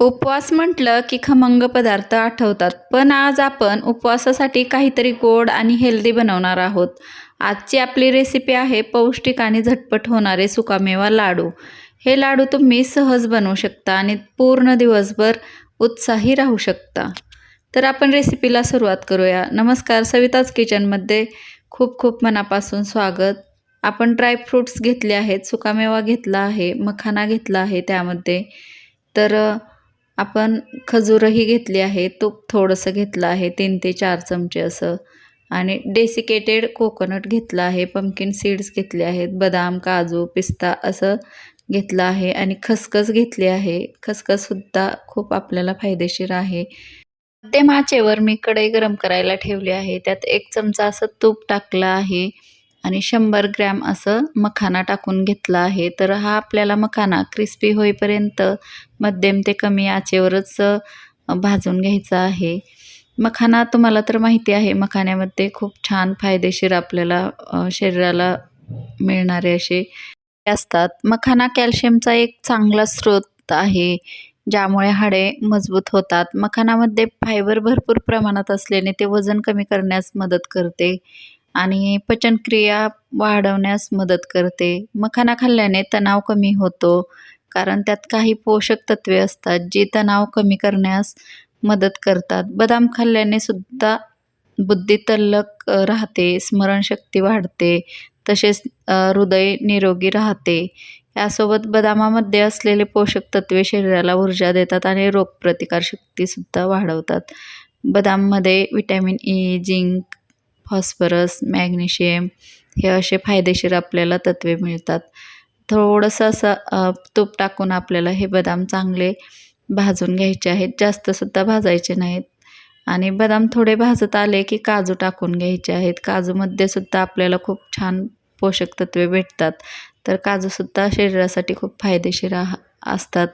उपवास म्हटलं की खमंग पदार्थ आठवतात पण आज आपण उपवासासाठी काहीतरी गोड आणि हेल्दी बनवणार आहोत. आजची आपली रेसिपी आहे पौष्टिक आणि झटपट होणारे सुकामेवा लाडू. हे लाडू तुम्ही सहज बनवू शकता आणि पूर्ण दिवसभर उत्साही राहू शकता. तर आपण रेसिपीला सुरुवात करूया. नमस्कार सविताज किचनमध्ये खूप खूप मनापासून स्वागत. आपण ड्रायफ्रूट्स घेतले आहेत सुकामेवा घेतला आहे मखाना घेतला आहे त्यामध्ये. तर आपण खजूरही घेतली आहे तूप थोडंसं घेतलं आहे तीन ते चार चमचे असं. आणि डेसिकेटेड कोकोनट घेतलं आहे पंकिन सीड्स घेतले आहेत बदाम काजू पिस्ता असं घेतलं आहे आणि खसखस घेतली आहे. खसखससुद्धा खूप आपल्याला फायदेशीर आहे. ते माचेवर मी कढई गरम करायला ठेवली आहे. त्यात एक चमचा असं तूप टाकलं आहे. आणि शंभर ग्रॅम असं मखाना टाकून घेतला आहे. तर हा आपल्याला मखाना क्रिस्पी होईपर्यंत मध्यम ते कमी आचेवरच भाजून घ्यायचा आहे. मखाना तुम्हाला तर माहिती आहे मखाण्यामध्ये खूप छान फायदेशीर आपल्याला शरीराला मिळणारे असे असतात. मखाना कॅल्शियमचा एक चांगला स्रोत आहे ज्यामुळे हाडे मजबूत होतात. मखानामध्ये फायबर भरपूर प्रमाणात असल्याने ते वजन कमी करण्यास मदत करते. आणि पचनक्रिया वाढवण्यास मदत करते. मखाना खाल्ल्याने तणाव कमी होतो कारण त्यात काही पोषक तत्वे असतात जी तणाव कमी करण्यास मदत करतात. बदाम खाल्ल्याने सुद्धा बुद्धी तल्लक राहते स्मरणशक्ती वाढते तसेच हृदय निरोगी राहते. यासोबत बदामामध्ये असलेले पोषक तत्वे शरीराला ऊर्जा देतात आणि रोगप्रतिकारशक्तीसुद्धा वाढवतात. बदाममध्ये vitamin E zinc phosphorus magnesium हे असे फायदेशीर आपल्याला तत्वे मिळतात. थोडंसं असं तूप टाकून आपल्याला हे बदाम चांगले भाजून घ्यायचे आहेत. जास्तसुद्धा भाजायचे नाहीत. आणि बदाम थोडे भाजत आले की काजू टाकून घ्यायचे आहेत. काजूमध्ये सुद्धा आपल्याला खूप छान पोषक तत्वे भेटतात. तर काजूसुद्धा शरीरासाठी खूप फायदेशीर आह असतात.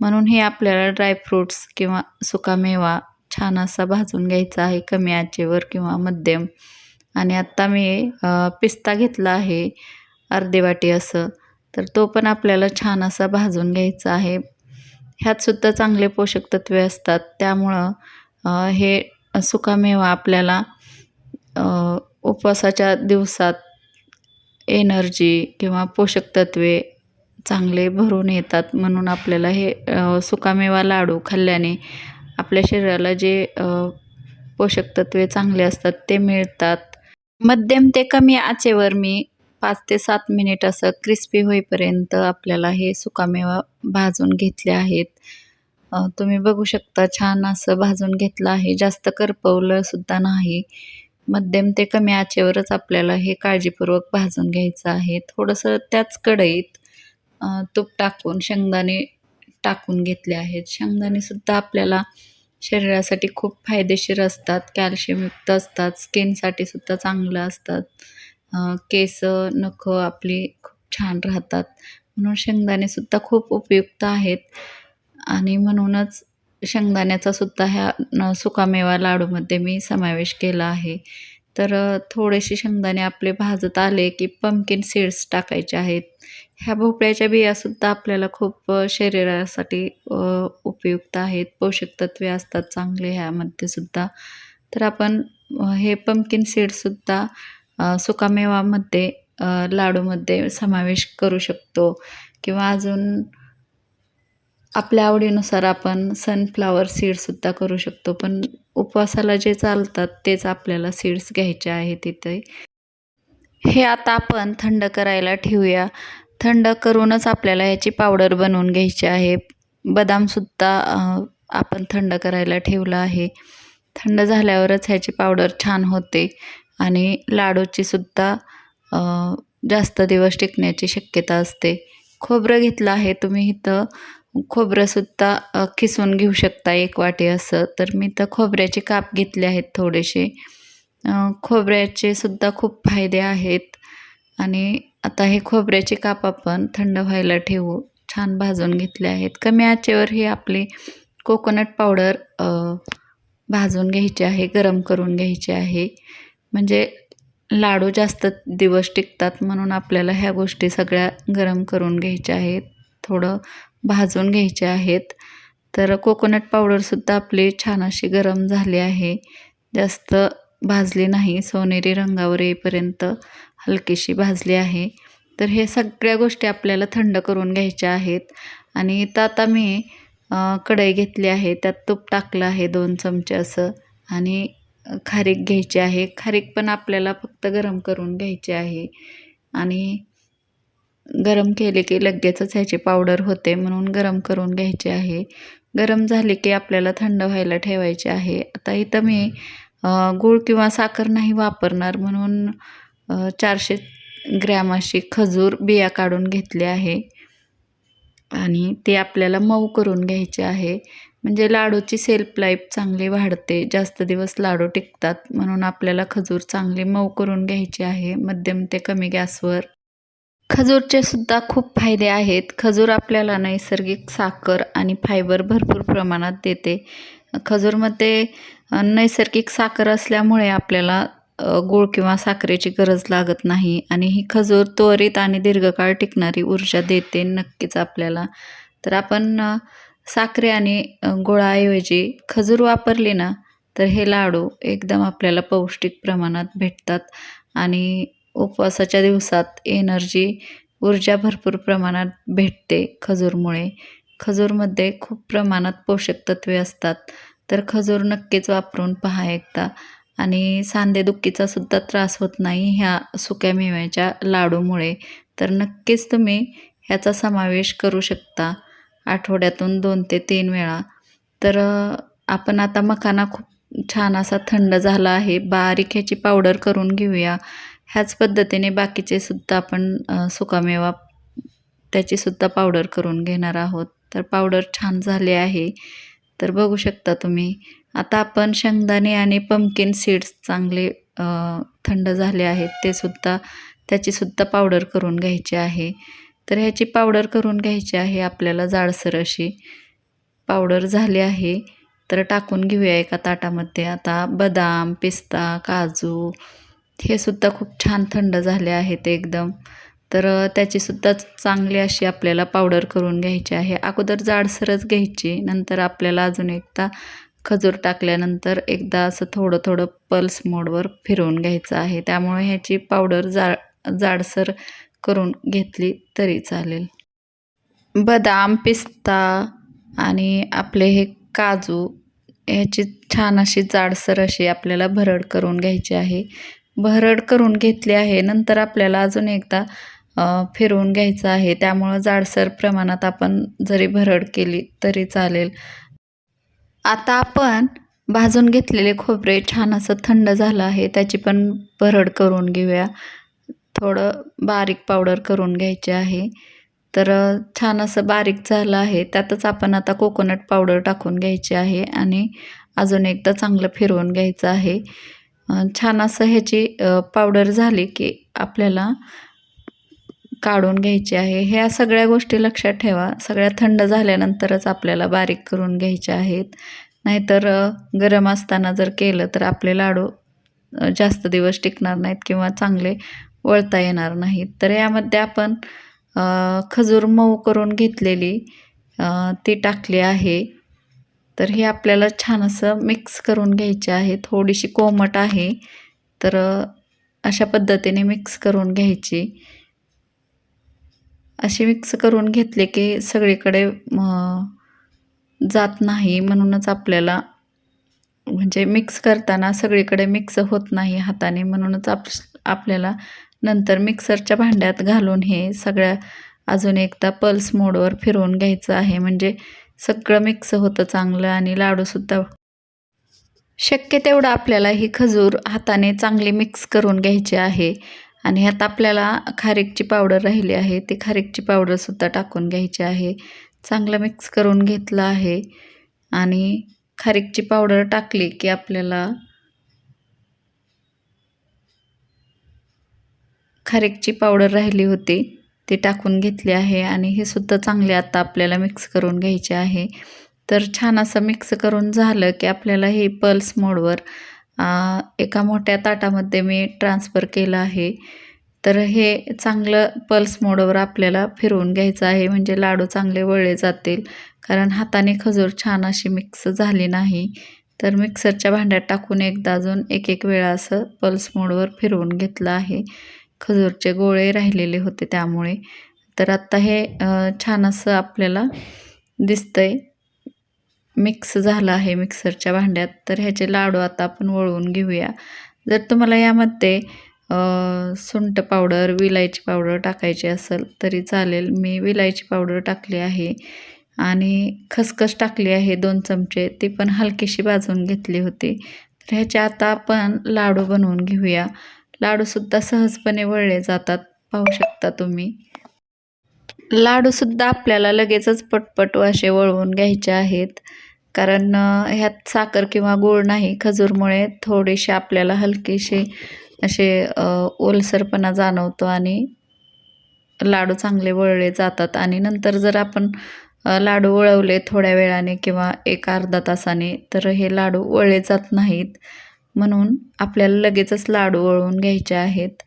म्हणून हे आपल्याला ड्रायफ्रूट्स किंवा सुकामेवा छान असा भाजून घ्यायचा आहे कमी आचेवर किंवा मध्यम. आणि आत्ता मी पिस्ता घेतला आहे अर्धे वाटी असं. तर तो पण आपल्याला छान असा भाजून घ्यायचा आहे. ह्यातसुद्धा चांगले पोषक तत्वे असतात. त्यामुळं हे सुकामेवा आपल्याला उपवासाच्या दिवसात एनर्जी किंवा पोषक तत्वे चांगले भरून येतात म्हणून आपल्याला हे सुकामेवा लाडू खाल्ल्याने आपल्या शरीराला जे पोषक तत्वे चांगले असतात ते मिळतात. मध्यम ते कमी आचेवर मी पाच ते सात मिनिट असं क्रिस्पी होईपर्यंत आपल्याला हे सुकामेवा भाजून घेतले आहेत. तुम्ही बघू शकता छान असं भाजून घेतलं आहे. जास्त करपवलं सुद्धा नाही. मध्यम ते कमी आचेवरच आपल्याला हे काळजीपूर्वक भाजून घ्यायचं आहे. थोडंसं त्याच कढईत तूप टाकून शेंगदाणे टाकून घेतले आहेत. शेंगदाणेसुद्धा आपल्याला शरीरासाठी खूप फायदेशीर असतात. कॅल्शियमयुक्त असतात. स्किनसाठी सुद्धा चांगलं असतात. केस नखं आपली खूप छान राहतात. म्हणून शेंगदाणेसुद्धा खूप उपयुक्त आहेत. आणि म्हणूनच शेंगदाण्याचा सुद्धा ह्या सुकामेवा लाडूमध्ये मी समावेश केला आहे. तर थोडेसे शेंगदाणे आपले भाजत आले की पंपकिन सीड्स टाकायचे आहेत. ह्या भोपळ्याच्या बियासुद्धा आपल्याला खूप शरीरासाठी उपयुक्त आहेत. पोषक तत्वे असतात चांगले ह्यामध्ये सुद्धा. तर आपण हे पंपकिन सीड्ससुद्धा सुकामेवामध्ये लाडूमध्ये समावेश करू शकतो. किंवा अजून आपल्या आवडीनुसार आपण सनफ्लावर सीडसुद्धा करू शकतो. पण उपवासाला जे चालतात तेच आपल्याला सीड्स घ्यायचे आहेत तिथे. हे आता आपण थंड करायला ठेवूया. थंड करूनच आपल्याला ह्याची पावडर बनवून घ्यायची आहे. बदामसुद्धा आपण थंड करायला ठेवलं आहे. थंड झाल्यावरच ह्याची पावडर छान होते आणि लाडूची सुद्धा जास्त दिवस टिकण्याची शक्यता असते. खोबरं घेतलं आहे तुम्ही इथं. खोबरंसुद्धा अ, खिसून घेऊ शकता एक वाटी असं. तर मी तर खोबऱ्याचे काप घेतले आहेत थोडेसे. खोबऱ्याचे सुद्धा खूप फायदे आहेत. आणि आता हे खोबऱ्याचे काप आपण थंड व्हायला ठेवू. छान भाजून घेतले आहेत. कमी आचेवर हे आपली कोकोनट पावडर भाजून घ्यायची आहे गरम करून घ्यायची आहे. म्हणजे लाडू जास्त दिवस टिकतात म्हणून आपल्याला ह्या गोष्टी सगळ्या गरम करून घ्यायच्या आहेत. थोडं भाजून घ्यायचे आहेत. तर कोकोनट पावडरसुद्धा आपली छान अशी गरम झाली आहे. जास्त भाजली नाही सोनेरी रंगावर येईपर्यंत हलकीशी भाजली आहे. तर हे सगळ्या गोष्टी आपल्याला थंड करून घ्यायच्या आहेत. आणि इथं आता मी कढई घेतली आहे. त्यात तूप टाकलं आहे दोन चमचे असं. आणि खारीक घ्यायची आहे. खारीक पण आपल्याला फक्त गरम करून घ्यायची आहे. आणि गरम केले की लगेचच ह्याची पावडर होते म्हणून गरम करून घ्यायची आहे. गरम झाले की आपल्याला थंड व्हायला ठेवायचे आहे. आता इथं मी गूळ किंवा साखर नाही वापरणार म्हणून चारशे ग्रॅम अशी खजूर बिया काढून घेतली आहे. आणि ते आपल्याला मऊ करून घ्यायचे आहे. म्हणजे लाडूची सेल्फ लाईफ चांगली वाढते. जास्त दिवस लाडू टिकतात म्हणून आपल्याला खजूर चांगली मऊ करून घ्यायची आहे. मध्यम ते कमी गॅसवर. खजूरचे सुद्धा खूप फायदे आहेत. खजूर आपल्याला नैसर्गिक साखर आणि फायबर भरपूर प्रमाणात देते. खजूरमध्ये नैसर्गिक साखर असल्यामुळे आपल्याला गूळ किंवा साखरेची गरज लागत नाही आणि ही खजूर त्वरित आणि दीर्घकाळ टिकणारी ऊर्जा देते नक्कीच आपल्याला. तर आपण साखरे आणि गुळाऐवजी खजूर वापरली ना तर हे लाडू एकदम आपल्याला पौष्टिक प्रमाणात भेटतात आणि उपवासाच्या दिवसात एनर्जी ऊर्जा भरपूर प्रमाणात भेटते खजूरमुळे. खजूरमध्ये खूप प्रमाणात पोषक तत्वे असतात. तर खजूर नक्कीच वापरून पहा एकदा. आणि सांधेदुखीचा सुद्धा त्रास होत नाही ह्या सुक्या मेव्याच्या लाडूमुळे. तर नक्कीच तुम्ही ह्याचा समावेश करू शकता आठवड्यातून दोन ते तीन वेळा. तर आपण आता मखाना खूप छान असा थंड झाला आहे. बारीक ह्याची पावडर करून घेऊया. ह्याच पद्धतीने बाकीचे सुद्धा आपण सुकामेवा त्याचीसुद्धा पावडर करून घेणार आहोत. तर पावडर छान झाले आहे. तर बघू शकता तुम्ही. आता आपण शेंगदाणे आणि पंपकिन सीड्स चांगले थंड झाले आहेत. ते सुद्धा त्याचीसुद्धा पावडर करून घ्यायची आहे. तर ह्याची पावडर करून घ्यायची आहे आपल्याला जाडसर अशी. पावडर झाली आहे. तर टाकून घेऊया एका ताटामध्ये. आता बदाम पिस्ता काजू हे सुद्धा खूप छान थंड झाले आहेत एकदम. तर त्याचीसुद्धा चांगली अशी आपल्याला पावडर करून घ्यायची आहे. अगोदर जाडसरच घ्यायची नंतर आपल्याला अजून एकदा खजूर टाकल्यानंतर एकदा असं थोडं थोडं पल्स मोडवर फिरवून घ्यायचं आहे. त्यामुळे ह्याची पावडर जा जाडसर करून घेतली तरी चालेल. बदाम पिस्ता आणि आपले हे काजू ह्याची छान अशी जाडसर अशी आपल्याला भरड करून घ्यायची आहे. भरड करून घेतली आहे. नंतर आपल्याला अजून एकदा फिरवून घ्यायचं आहे. त्यामुळं जाडसर प्रमाणात आपण जरी भरड केली तरी चालेल. आता आपण भाजून घेतलेले खोबरे छान असं थंड झालं आहे. त्याची पण भरड करून घेऊया. थोडं बारीक पावडर करून घ्यायचे आहे. तर छान असं बारीक झालं आहे. त्यातच आपण आता कोकोनट पावडर टाकून घ्यायची आहे आणि अजून एकदा चांगलं फिरवून घ्यायचं आहे. छान असं ह्याची पावडर झाली की आपल्याला काढून घ्यायची आहे. ह्या सगळ्या गोष्टी लक्षात ठेवा. सगळ्या थंड झाल्यानंतरच आपल्याला बारीक करून घ्यायच्या आहेत. नाहीतर गरम असताना जर केलं तर आपले लाडू जास्त दिवस टिकणार नाहीत किंवा चांगले वळता येणार नाहीत. तर यामध्ये आपण खजूर मऊ करून घेतलेली ती टाकली आहे. तर हे आपल्याला छान असं मिक्स करून घ्यायचे आहे. थोडीशी कोमट आहे. तर अशा पद्धतीने मिक्स करून घ्यायची. अशी मिक्स करून घेतले की सगळीकडे जात नाही म्हणूनच आपल्याला म्हणजे मिक्स करताना सगळीकडे मिक्स होत नाही हाताने म्हणूनच आप आपल्याला नंतर मिक्सरच्या भांड्यात घालून हे सगळ्या अजून एकदा पल्स मोडवर फिरवून घ्यायचं आहे. म्हणजे सगळं मिक्स होतं चांगलं आणि लाडूसुद्धा. शक्य तेवढं आपल्याला ही खजूर हाताने चांगली मिक्स करून घ्यायची आहे. आणि ह्यात आपल्याला खारीकची पावडर राहिली आहे ती खारीकची पावडरसुद्धा टाकून घ्यायची आहे. चांगलं मिक्स करून घेतलं आहे. आणि खारीकची पावडर टाकली की आपल्याला खारीकची पावडर राहिली होती. ती टाकून घेतली आहे आणि हे सुद्धा चांगले आता आपल्याला मिक्स करून घ्यायचे आहे. तर छान असं मिक्स करून झालं की आपल्याला हे पल्स मोडवर एका मोठ्या ताटामध्ये मी ट्रान्सफर केलं आहे. तर हे चांगलं पल्स मोडवर आपल्याला फिरवून घ्यायचं आहे. म्हणजे लाडू चांगले वळले जातील. कारण हाताने खजूर छान अशी मिक्स झाली नाही. तर मिक्सरच्या भांड्यात टाकून एकदा अजून एक एक वेळा असं पल्स मोडवर फिरवून घेतलं आहे. खजूरचे गोळे राहिलेले होते त्यामुळे. तर आत्ता हे छान असं आपल्याला दिसतंय. मिक्स झालं आहे मिक्सरच्या भांड्यात. तर ह्याचे लाडू आता आपण वळवून घेऊया. जर तुम्हाला यामध्ये सुंट सुंठ पावडर विलायची पावडर टाकायची असेल तरी चालेल. मी विलायची पावडर टाकली आहे आणि खसखस टाकली आहे दोन चमचे. ती पण हलकीशी भाजून घेतली होती. तर ह्याचे आता आपण लाडू बनवून घेऊया. लाडूसुद्धा सहजपणे वळले जातात पाहू शकता तुम्ही. लाडूसुद्धा आपल्याला लगेचच पटपट असे वळवून घ्यायचे आहेत. कारण ह्यात साखर किंवा गूळ नाही खजूरमुळे थोडेसे आपल्याला हलकेसे असे ओलसरपणा जाणवतो आणि लाडू चांगले वळले जातात. आणि नंतर जर आपण लाडू वळवले थोड्या वेळाने किंवा एक अर्धा तासाने तर हे लाडू वळले जात नाहीत. म्हणून आपल्याला लगेचच लाडू वळवून घ्यायचे आहेत.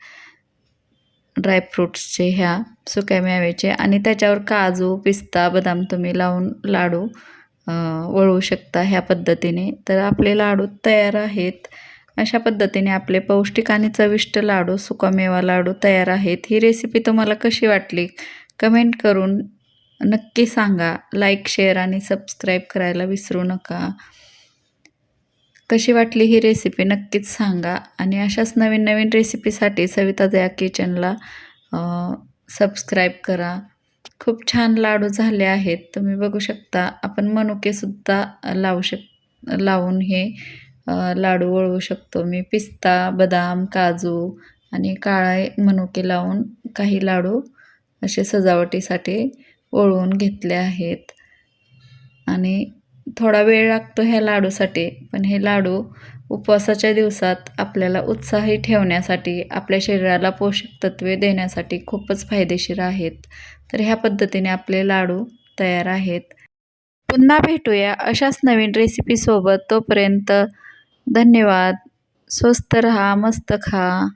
ड्रायफ्रूट्सचे ह्या सुक्या मेव्याचे. आणि त्याच्यावर काजू पिस्ता बदाम तुम्ही लावून लाडू वळवू शकता ह्या पद्धतीने. तर आपले लाडू तयार आहेत. अशा पद्धतीने आपले पौष्टिक आणि चविष्ट लाडू सुकामेवा लाडू तयार आहेत. ही रेसिपी तुम्हाला कशी वाटली? कमेंट करून नक्की सांगा. लाईक शेअर आणि सबस्क्राईब करायला विसरू नका. कशी वाटली ही रेसिपी नक्कीच सांगा. आणि अशाच नवीन नवीन रेसिपीसाठी सविता जया किचनला सबस्क्राईब करा. खूप छान लाडू झाले आहेत. तुम्ही बघू शकता आपण मनुकेसुद्धा लावू शक लावून हे लाडू वळवू शकतो. मी पिस्ता बदाम काजू आणि काळे मनुके लावून काही लाडू असे सजावटीसाठी वळवून घेतले आहेत. आणि थोडा वेळ लागतो ह्या लाडूसाठी पण हे लाडू उपवासाच्या दिवसात आपल्याला उत्साही ठेवण्यासाठी आपल्या शरीराला पोषक तत्वे देण्यासाठी खूपच फायदेशीर आहेत. तर ह्या पद्धतीने आपले लाडू तयार आहेत. पुन्हा भेटूया अशाच नवीन रेसिपीसोबत तोपर्यंत धन्यवाद. स्वस्त रहा मस्त खा.